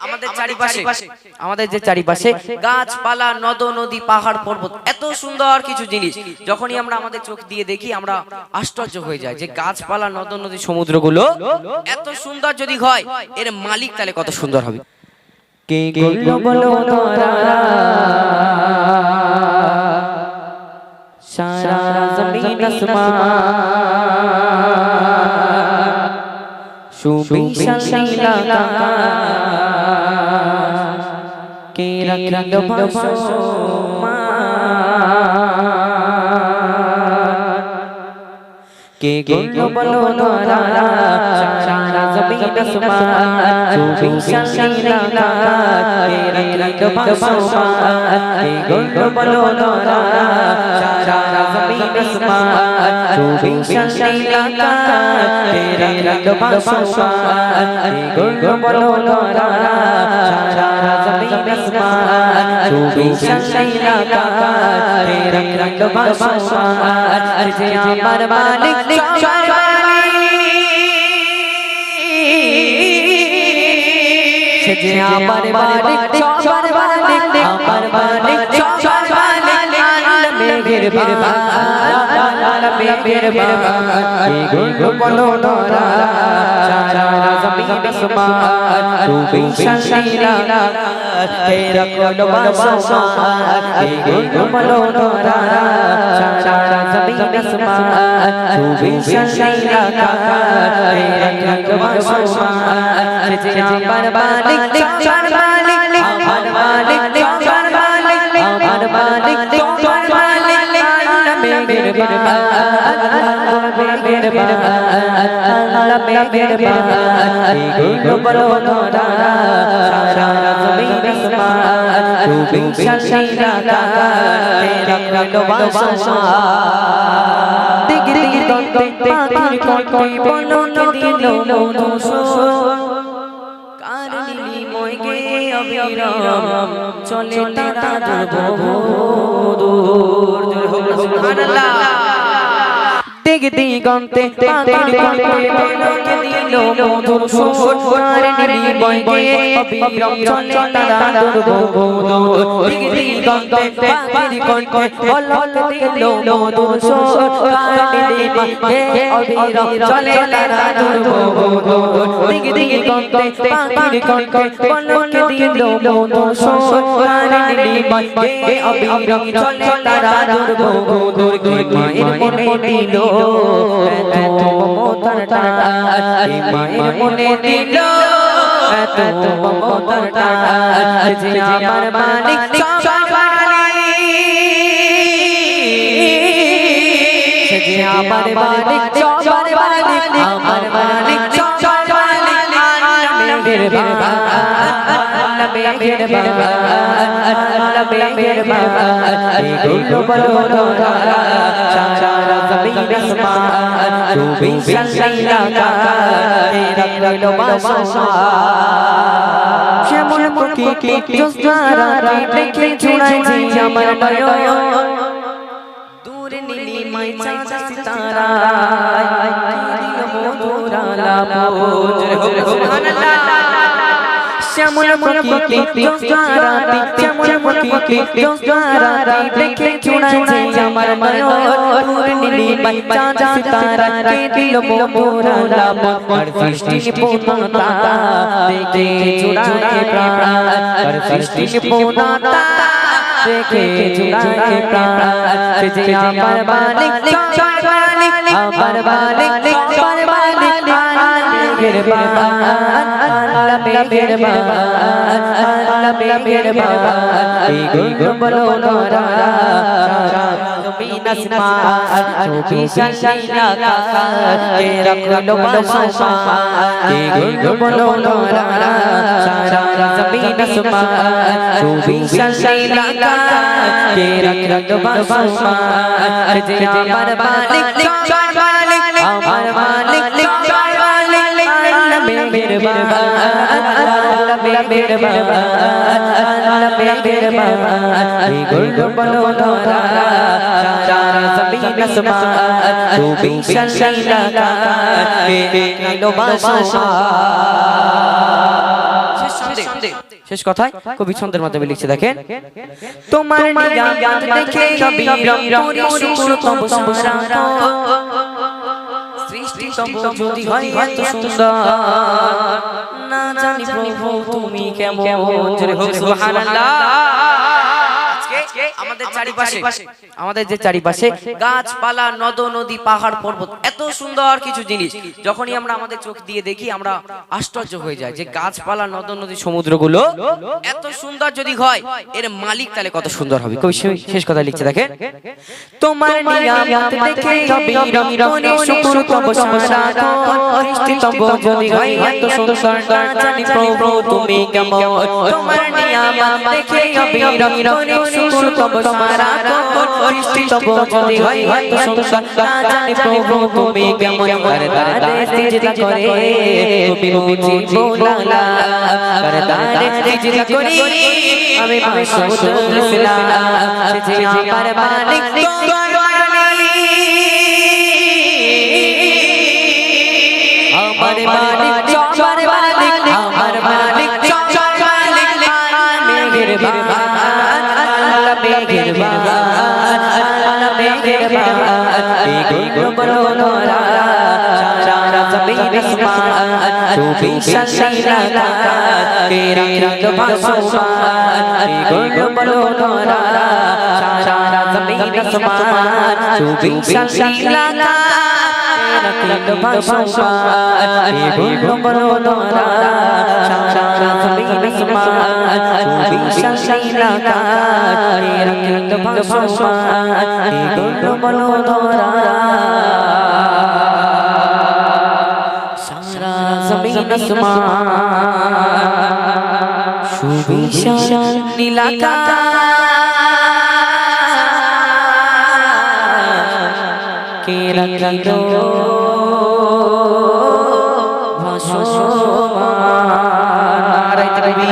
আমাদের চারিপাশে আমাদের যে চারিপাশে গাছপালা নদ নদী পাহাড় পর্বত এত সুন্দর কিছু জিনিস। যখনই আমরা আমাদের চোখ দিয়ে দেখি আমরা আশ্চর্য হয়ে যায় যে গাছপালা নদ নদী সমুদ্রগুলো এত সুন্দর যদি হয় এর মালিক তাহলে কত সুন্দর হবে? কে করল বলো তোরা? সারা জমিন আসমান। সুবিশাল লীলা কে রাখিল কে গো বলো তোরা সারা জমিন আসমান সুবিশাল লীলা কে রাখিল কে গো বলো তোরা সারা জমিন আসমান সুবিশাল লীলা কে রাখিল কে গো বলো তোরা সারা আসমান সুবিশাল লীলা কে রাখিল আর যে আমার মালিক সে যে আমার মালিক সবার মালিক আমার মালিক সবার মালিক মেঘের বাবা মেঘের বাবা গো গো বলো তোরা সারা জমিন আসমান তুমি শালীলা তেরা কোলো বাসমান গো গো বলো তোরা সারা জমিন আসমান তুমি শালীলা তেরা কোলো বাসমান যে আমার মালিক বাবা মেঘের বাবা আল্লাহ মেঘের বাবা গো বলো তোরা সারা জমিন আসমান তুমি শালীলা তেরা কোলো বাসমান দিগরি দন্তে পাখির কই বলো দিল মনুষ্য কারণী মই গে অবিরাম চলে তারা দূর দূর হোক সুবহানাল্লাহ। দিগ দিগন্তে কই বলো দিল কারণী মই গে অবিরাম চলে তারা দূর দিগ দিগন্তে পাখির কই বলো দিল মনুষ্য কারণী মই গে চলে তারা দূর দিগ দিগন্তে পাখির কই বলো দিল মনুষ্য কারণী মই গে চলে তারা দূর দূর মায়ের মনে দিল এত মমতার টান মায়ের মনে দিল এত মমতার টান যে আমার মালিক সবার যে আমার মালিক সবার আমার মালিক মেঘের বাবা আল্লাহ মেঘের বাবা আল্লাহ মেঘের বলো তোরা। সারা জমিন আসমান তুমি শালীলা তেরা দিল বাসমান শ্যামল মুখী কি জোসরা দেখে আমার নয়ন দূর নীলি চাঁদ সিতারা মধুরা লাভোজ সুবহানাল্লাহ শ্যামল মুখী কি জোসরা শ্যামল মুখী কি জোসরা দেখে ছুড়াই আমার নয়ন দূর নীলি মাই চাঁদ সিতারা কে দিল মধুরা লাভোজ আর সৃষ্টি পূর্ণতা দেখে ছুড়াই প্রাণ আর সৃষ্টি পূর্ণতা দেখে জুড়ায় প্রাণ সে যে আমার মালিক সবার মালিক আমার মালিক সবার মালিক মেঘের বাবা আল্লাহ মেঘের বাবা আল্লাহ মেঘের বাবা এই গো বলো তোরা জমিন আসমান তুমি আল্লাহ আল্লাহ মেঘের এই গো বলো তোরা সারা জমিন আসমান তুমি শালীলা কে কে শেষ কথায় কবি ছন্দের মাধ্যমে লিখছে দেখেন তোমার নিয়ামত দেখে অবিরম করি শুকুর তব সারা সৃষ্টি তব যদি হয় এত সুন্দর। জানি প্রভু তুমি কেমন জোরে হোক সুবহানাল্লাহ। আজকে আমাদের চারিপাশে আমাদের যে চারিপাশে গাছপালা নদ নদী পাহাড় পর্বত এত সুন্দর কিছু জিনিস। যখনই আমরা আমাদের চোখ দিয়ে দেখি আমরা আশ্চর্য হয়ে যায় যে গাছপালা নদ নদী সমুদ্রগুলো এত সুন্দর যদি হয় এর মালিক তাহলে কত সুন্দর হবে। কবি শেষ কথা লিখছে দেখেন তোমার নিয়ামত দেখে অবিরম করে শুকুর তব সারা সৃষ্টি তব যদি হয় এত সুন্দর না জানি প্রভু তুমি কেমন। তোমার নিয়ামত দেখে অবিরম করে শুকুর তব সারা সৃষ্টি তব যদি হয় এত সুন্দর না জানি প্রভু, তুমি কেমন করদারে সিজদা করে? তুমি মুজি বোলালা করদারে সিজদা করে? আমি মাসুদ ইসলাম যে আমার মালিক তোমার আমার মালিক আমার মালিক আমার মালিক আমার মালিক মেঘের বাগান বেগুন বলো নোরা সারা জমিন আসমান তুমি শাশিলা তেরা রঙ ভাসমান বেগুন বলো নোরা সারা জমিন আসমান তুমি শাশিলা রক্ত ভাসমান বেগুন বলো নোরা সারা জমিন আসমান তুমি শাশিলা রক্ত ভাসমান বেগুন বলো নোরা সারা নিগমা সুবিশাল নীলাকা কে রাখিল? ভাষণ আর কবি